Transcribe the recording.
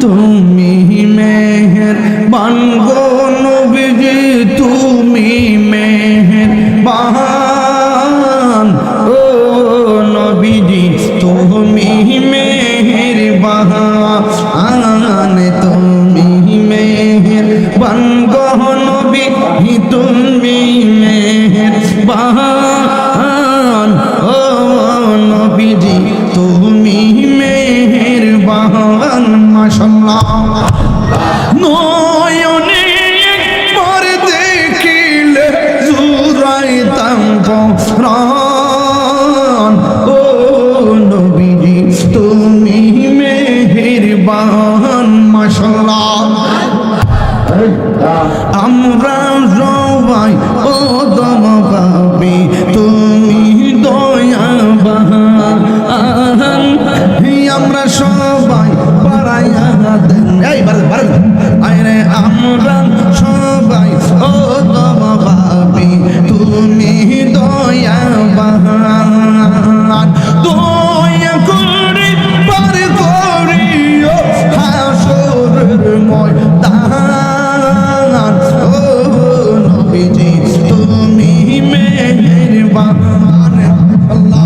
তুমি মেহের বানগো নবীজি, তুমি মেহের বাহান ও নবীজি, তুমি মেহের বাহান তুমি মেহের বানগো নবী তুমি মাশাল্লাহ নয়নে একবার দেখিলে জুরাইতাম প্রাণ। ও নবীজি তুমি মেহেরবান মাশাল্লাহ আমরা সবাই Allah